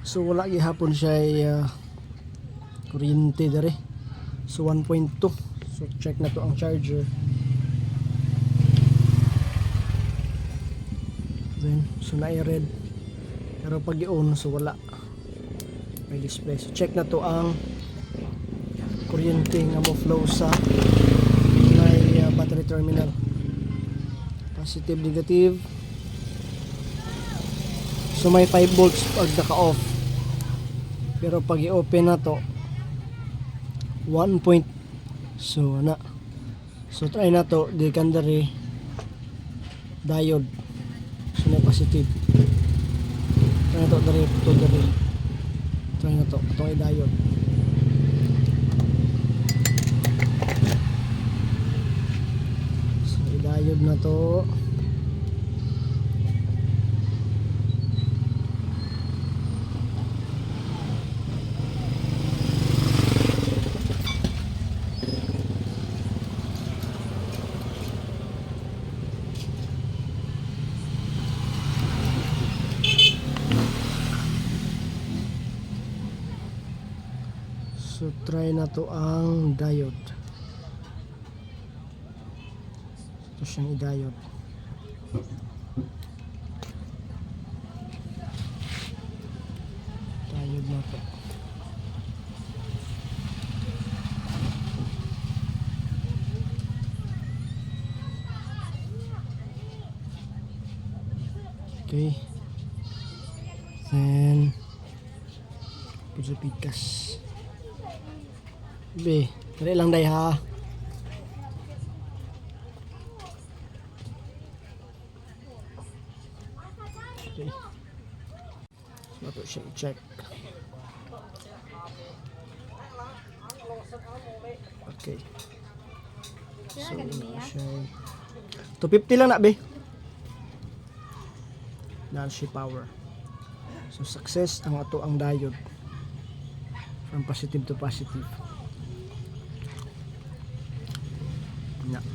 So wala gihapon siya uh, kuryente dere. So 1.2. So check na to ang charger. Then so na red. Pero pag i-on so wala. May display. So check na to ang kuryente nga mo flow sa may uh, battery terminal. Positive, negative. So may 5 volts pag naka-off. Pero pag i-open na to 1 point. So na. So try na to secondary diode. So may positive. Try na to dari to dari. Try na to itong i-diode. So i-diode na to. So try na to ang diode. Ito siyang i-diode. Diode na to. Okay. Then, put sa pikas. Be, dali lang day ha. Okay. Nato siya i-check. Okay. So, siya. 250 lang na, be. Siya power. So, success ang ato ang diode. From positive to positive. So,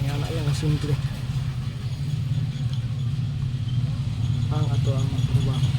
yan na lang simple. Ang ato ang trabaho.